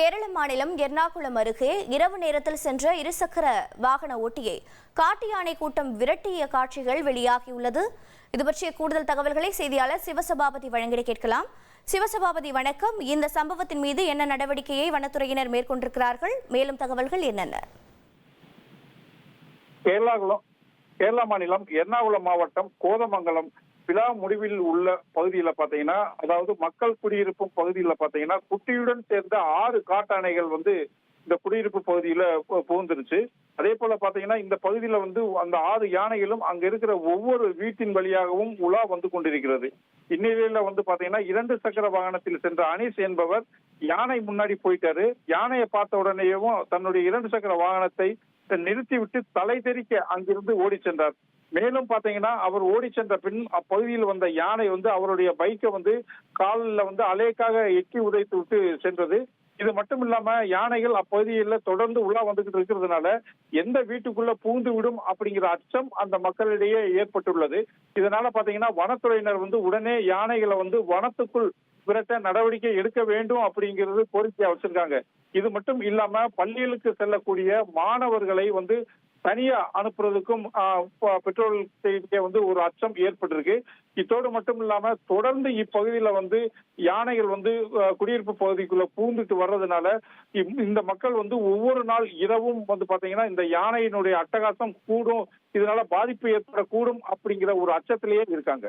கேரள மாநிலம் எர்ணாகுளம் அருகே இரவு நேரத்தில் சென்ற இருசக்கர வாகன ஓட்டியை காட்டு யானை கூட்டம் விரட்டிய காட்சிகள் வெளியாகியுள்ளது. இது பற்றிய கூடுதல் தகவல்களை செய்தியாளர் சிவசபாபதி வழங்கிட கேட்கலாம். சிவசபாபதி வணக்கம். இந்த சம்பவத்தின் மீது என்ன நடவடிக்கையை வனத்துறையினர் மேற்கொண்டிருக்கிறார்கள்? மேலும் தகவல்கள் என்னென்ன? கேரளாகுளம் கேரள மாநிலம் எர்ணாகுளம் மாவட்டம் கோதமங்கலம் விழா முடிவில் உள்ள பகுதியில பாத்தீங்கன்னா அதாவது மக்கள் குடியிருப்பும் பகுதியில பாத்தீங்கன்னா குட்டியுடன் சேர்ந்த ஆறு காட்டானைகள் வந்து இந்த குடியிருப்பு பகுதியில புகுந்துருச்சு. அதே போல பாத்தீங்கன்னா இந்த பகுதியில வந்து அந்த ஆறு யானைகளும் அங்க இருக்கிற ஒவ்வொரு வீட்டின் வழியாகவும் உலா வந்து கொண்டிருக்கிறது. இந்நிலையில வந்து பாத்தீங்கன்னா இரண்டு சக்கர வாகனத்தில் சென்ற அனீஸ் என்பவர் யானை முன்னாடி போயிட்டாரு. யானையை பார்த்த உடனேயும் தன்னுடைய இரண்டு சக்கர வாகனத்தை நிறுத்திவிட்டு தலை தெறிக்க அங்கிருந்து ஓடி சென்றார். மேலும் பாத்தீங்கன்னா அவர் ஓடி சென்ற பின் அப்பகுதியில் வந்த யானை வந்து அவருடைய பைக்கை வந்து காலில் வந்து அலேக்காக எட்டி உதைத்து விட்டு சென்றது. இது மட்டும் இல்லாம யானைகள் அப்பகுதியில் தொடர்ந்து உலா வந்துகிட்டு இருக்கிறதுனால எந்த வீட்டுக்குள்ள பூந்து விடும் அப்படிங்கிற அச்சம் அந்த மக்களிடையே ஏற்பட்டுள்ளது. இதனால பாத்தீங்கன்னா வனத்துறையினர் வந்து உடனே யானைகளை வந்து வனத்துக்குள் விரட்ட நடவடிக்கை எடுக்க வேண்டும் அப்படிங்கிறது கோரிக்கையா வச்சிருக்காங்க. இது மட்டும் இல்லாம பள்ளிகளுக்கு செல்லக்கூடிய மாணவர்களை வந்து தனியா அனுப்புறதுக்கும் பெட்ரோல் வந்து ஒரு அச்சம் ஏற்பட்டிருக்கு. இத்தோடு மட்டும் இல்லாம தொடர்ந்து இப்பகுதியில வந்து யானைகள் வந்து குடியிருப்பு பகுதிக்குள்ள பூந்துட்டு வர்றதுனால இந்த மக்கள் வந்து ஒவ்வொரு நாள் இரவும் வந்து பாத்தீங்கன்னா இந்த யானையினுடைய அட்டகாசம் கூடும். இதனால பாதிப்பு ஏற்படக்கூடும் அப்படிங்கிற ஒரு அச்சத்திலேயே இருக்காங்க.